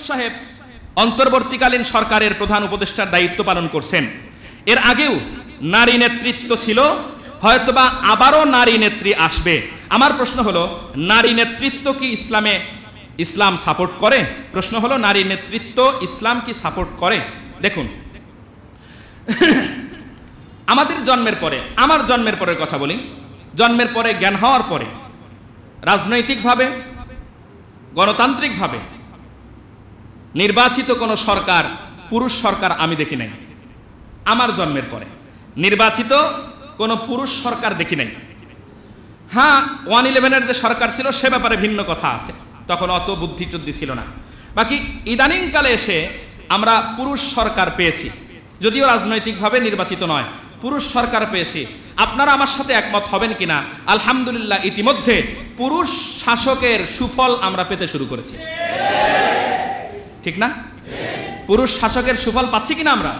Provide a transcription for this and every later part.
সাহেব অন্তর্বর্তীকালীন সরকারের প্রধান উপদেষ্টার দায়িত্ব পালন করছেন। এর আগেও নারী নেতৃত্ব ছিল, হয়তোবা আবারও নারী নেত্রী আসবে। আমার প্রশ্ন হলো, নারী নেতৃত্ব কি ইসলামে ইসলাম সাপোর্ট করে? প্রশ্ন হলো, নারী নেতৃত্ব ইসলাম কি সাপোর্ট করে? দেখুন, আমাদের জন্মের পরে, আমার জন্মের পরের কথা বলি। জন্মের পরে জ্ঞান হওয়ার পরে, রাজনৈতিকভাবে, গণতান্ত্রিকভাবে নির্বাচিত কোনো সরকার, পুরুষ সরকার আমি দেখি নাই। আমার জন্মের পরে। নির্বাচিত কোনো পুরুষ সরকার দেখি নাই। হ্যাঁ ওয়ান ইলেভেনের যে সরকার ছিল, সে ব্যাপারে ভিন্ন কথা আছে। তখন অত বুদ্ধি টুদ্ধি ছিল না। বাকি ইদানিংকালে এসে আমরা পুরুষ সরকার পেয়েছি। যদিও রাজনৈতিকভাবে নির্বাচিত নয়, পুরুষ সরকার পেয়েছি। আপনারা আমার সাথে একমত হবেন কিনা? আলহামদুলিল্লাহ, ইতিমধ্যে পুরুষ শাসকের সুফল আমরা পেতে শুরু করেছি। ঠিক না? পুরুষ শাসকের সুফল পাচ্ছি কিনা আমরা?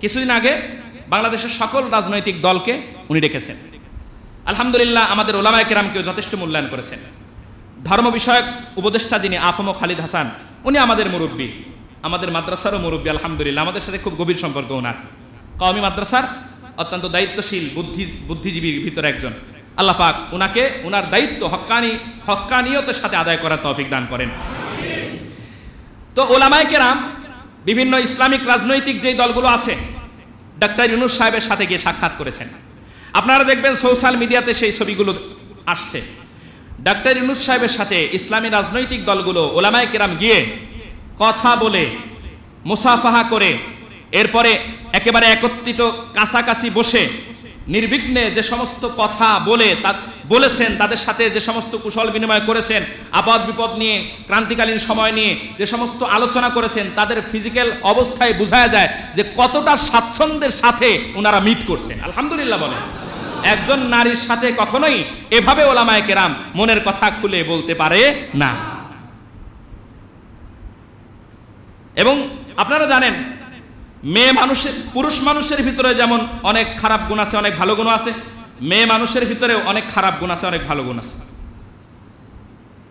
কিছুদিন আগে বাংলাদেশের সকল রাজনৈতিক দলকে উনি ডেকেছেন। আলহামদুলিল্লাহ আমাদের ওলামায় কেরামকেও যথেষ্ট মূল্যায়ন করেছেন। ধর্ম বিষয়ক উপদেষ্টা যিনি আফম খালিদ হাসান, উনি আমাদের মুরব্বী। আমাদের মাদ্রাসারও মুরব্বী, আলহামদুলিল্লাহ। আমাদের সাথে খুব গভীর সম্পর্ক ওনার। কওমি মাদ্রাসার অত্যন্ত দায়িত্বশীল, বুদ্ধি, বুদ্ধিজীবীর ভিতরে একজন। আল্লাহ পাক উনাকে, উনার দায়িত্ব হক্কানি হক্কানিয়তের সাথে আদায় করার তৌফিক দান করেন। তো ওলামায় কেরাম, বিভিন্ন ইসলামিক রাজনৈতিক যেই দলগুলো আছে, ডাক্তার ইউনুস সাহেবের সাথে গিয়ে সাক্ষাৎ করেছেন। আপনারা দেখবেন সোশ্যাল মিডিয়াতে সেই ছবিগুলো আসছে। ডাক্তার ইউনুস সাহেবের সাথে ইসলামী রাজনৈতিক দলগুলো ওলামায় কেরাম গিয়ে কথা বলে, মুসাফাহা করে, এরপরে একেবারে একত্রিত কাছাকাছি বসে, নির্বিঘ্নে যে সমস্ত কথা বলে তা বলেছেন, তাদের সাথে যে সমস্ত কুশল বিনিময় করেছেন, আপদ বিপদ নিয়ে, ক্রান্তিকালীন সময় নিয়ে যে সমস্ত আলোচনা করেছেন, তাদের ফিজিক্যাল অবস্থায় বোঝা যায় যে কতটা স্বাচ্ছন্দ্যের সাথে ওনারা মিট করছেন। আলহামদুলিল্লাহ বলেন। একজন নারীর সাথে কখনোই এভাবে ওলামায় কেরাম মনের কথা খুলে বলতে পারে না। এবং আপনারা জানেন, মেয়ে মানুষের, পুরুষ মানুষের ভিতরে যেমন অনেক খারাপ গুণ আছে, অনেক ভালো গুণ আছে মেয়ে মানুষের ভিতরে অনেক খারাপ গুণ আছে, অনেক ভালো গুণ আছে।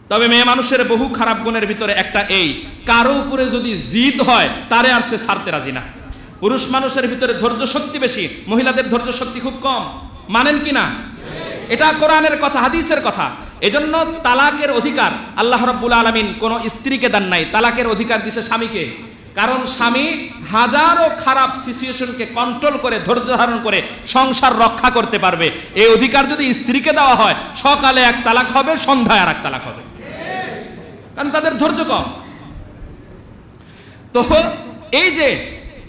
তবে মেয়ে মানুষের বহু খারাপ গুণের ভিতরে একটা এই, কারও উপরে যদি জিদ হয়, তারে আর সে ছাড়তে রাজি না। পুরুষ মানুষের ভিতরে ধৈর্য শক্তি বেশি, মহিলাদের ধৈর্য শক্তি খুব কম। মানেন কি না? এটা কোরআনের কথা, হাদিসের কথা। এজন্য তালাকের অধিকার আল্লাহ রব্বুল আলমিন কোনো স্ত্রীকে দেন নাই। তালাকের অধিকার দিছে স্বামীকে। কারণ স্বামী হাজারো খারাপ সিচুয়েশনকে কন্ট্রোল করে, ধৈর্য ধারণ করে সংসার রক্ষা করতে পারবে। এই অধিকার যদি স্ত্রীকে দেওয়া হয়, সকালে এক তালাক হবে, সন্ধ্যায় আর এক তালাক হবে। কারণ তাদের ধৈর্য কম। তো এই যে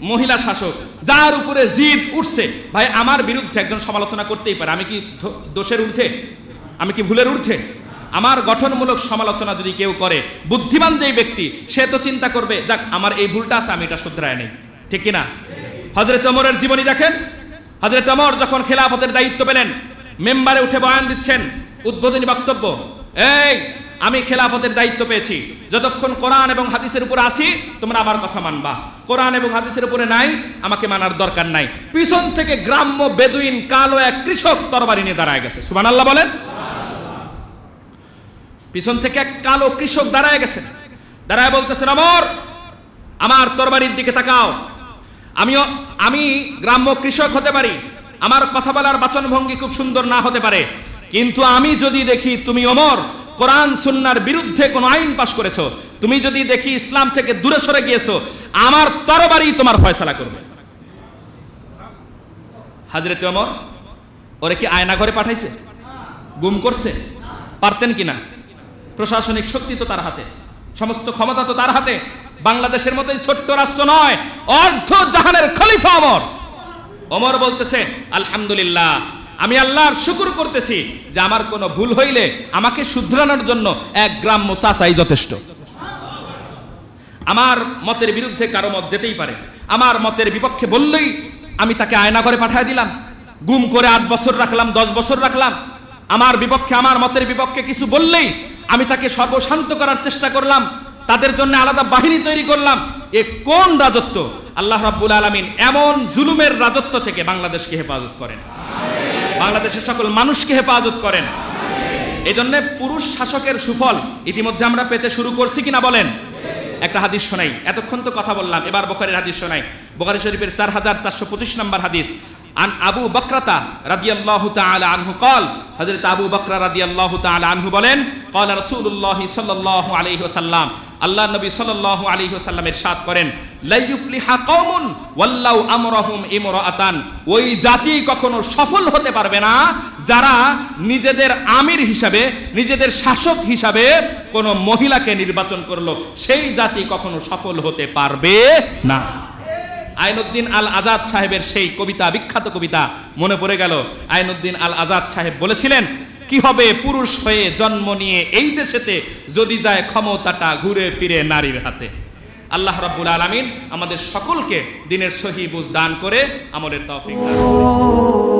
মহিলা শাসক, যার উপরে জিদ উঠছে, ভাই, আমার বিরুদ্ধে একজন সমালোচনা করতেই পারে। আমি কি দোষের ঊর্ধ্বে? আমি কি ভুলের ঊর্ধ্বে? আমার গঠনমূলক সমালোচনা যদি কেউ করে, বুদ্ধিমান যেই ব্যক্তি, সে তো চিন্তা করবে, যাক, আমার এই ভুলটা আছে, আমি এটা শুধরায় নেই। ঠিক কিনা? হজরত অমরের জীবনী দেখেন? হজরত অমর যখন খেলাফতের দায়িত্ব পেলেন, মেম্বারে উঠে বয়ান দিচ্ছেন, উদ্বোধনী বক্তব্য, এই, আমি খেলাফতের দায়িত্ব পেয়েছি। যতক্ষণ কোরআন এবং হাদিসের উপর আসি তোমরা আমার কথা মানবা। কোরআন এবং হাদিসের উপরে নাই, আমাকে মানার দরকার নাই। পিছন থেকে গ্রাম্য বেদুইন কালো এক কৃষক তরবারি নিয়ে দাঁড়ায় গেছে। সুমান আল্লাহ বলেন। পিছন থেকে এক কালো কৃষক দাঁড়ায় গেছে। দাঁড়ায় বলতেছেন আমর আমার তরবারির দিকে তাকাও। আমিও, আমি গ্রাম্য কৃষক হতে পারি। আমার কথা বলার বাচনভঙ্গি খুব সুন্দর না হতে পারে। কিন্তু আমি যদি দেখি তুমি অমর, কোরআন, সুন্নার বিরুদ্ধে কোনো আইন পাশ করেছ, তুমি যদি দেখি ইসলাম থেকে দূরে সরে গিয়েছো, আমার তরবারি তোমার ফয়সালা করবে। হাজরতে অমর, ওরে কি আয়না ঘরে পাঠাইছে? গুম করছে? পারতেন কিনা? প্রশাসনিক শক্তি তো তার হাতে। সমস্ত ক্ষমতা তো তার হাতে। বাংলাদেশের মতোই ছোট্ট রাষ্ট্র নয়, অর্ধ জাহানের খলিফা অমর। অমর বলতেছে, আলহামদুলিল্লাহ, আমি আল্লাহর শুকুর করতেছি যে আমার কোনো ভুল হইলে আমাকে শুধরানোর জন্য এক গ্রাম মোসা মোসাসাই যথেষ্ট। আমার মতের বিরুদ্ধে কারও মত যেতেই পারে। আমার মতের বিপক্ষে বললেই আমি তাকে আয়না করে পাঠিয়ে দিলাম। গুম করে আট বছর রাখলাম, দশ বছর রাখলাম। আমার বিপক্ষে, আমার মতের বিপক্ষে কিছু বললেই আমি তাকে সর্বশান্ত করার চেষ্টা করলাম, তাদের জন্য আলাদা বাহিনী তৈরি করলাম। এ কোন রাজত্ব? আল্লাহ রাব্বুল আলামিন এমন জুলুমের রাজত্ব থেকে বাংলাদেশকে হেফাজত করেন। বাংলাদেশের সকল মানুষকে হেফাজত করেন। এই জন্য পুরুষ শাসকের সুফল ইতিমধ্যে আমরা পেতে শুরু করছি কিনা বলেন? একটা হাদিস শোনাই। এতক্ষণ তো কথা বললাম, এবার বোখারের হাদিস শোনাই। বোখারি শরীফের চার হাজার চারশো পঁচিশ নম্বর হাদিস। আন আবু বক্রতা রাদিয়াল্লাহু তাআলা আনহু قال হযরত আবু বকরা রাদিয়াল্লাহু তাআলা আনহু বলেন قال রাসূলুল্লাহ সাল্লাল্লাহু আলাইহি ওয়াসাল্লাম আল্লাহ নবী সাল্লাল্লাহু আলাইহি ওয়াসাল্লাম ইরশাদ করেন লা ইউফলিহা কওমুন ওয়াল্লাউ আমরাহুম ইমরাআতান ওই জাতি কখনো সফল হতে পারবে না যারা নিজেদের আমির হিসাবে নিজেদের শাসক হিসাবে কোনো মহিলাকে নির্বাচন করলো সেই জাতি কখনো সফল হতে পারবে না আইনুদ্দিন আল আজাদ সাহেবের সেই কবিতা, বিখ্যাত কবিতা মনে পড়ে গেল আইনুদ্দিন আল আজাদ সাহেব বলেছিলেন, কি হবে পুরুষ হয়ে জন্ম নিয়ে এই দেশেতে যদি যায় ক্ষমতাটা ঘুরে ফিরে নারীর হাতে আল্লাহ রাব্বুল আলামিন আমাদের সকলকে দিনের সহি বুঝ দান করে আমলের তৌফিক দান।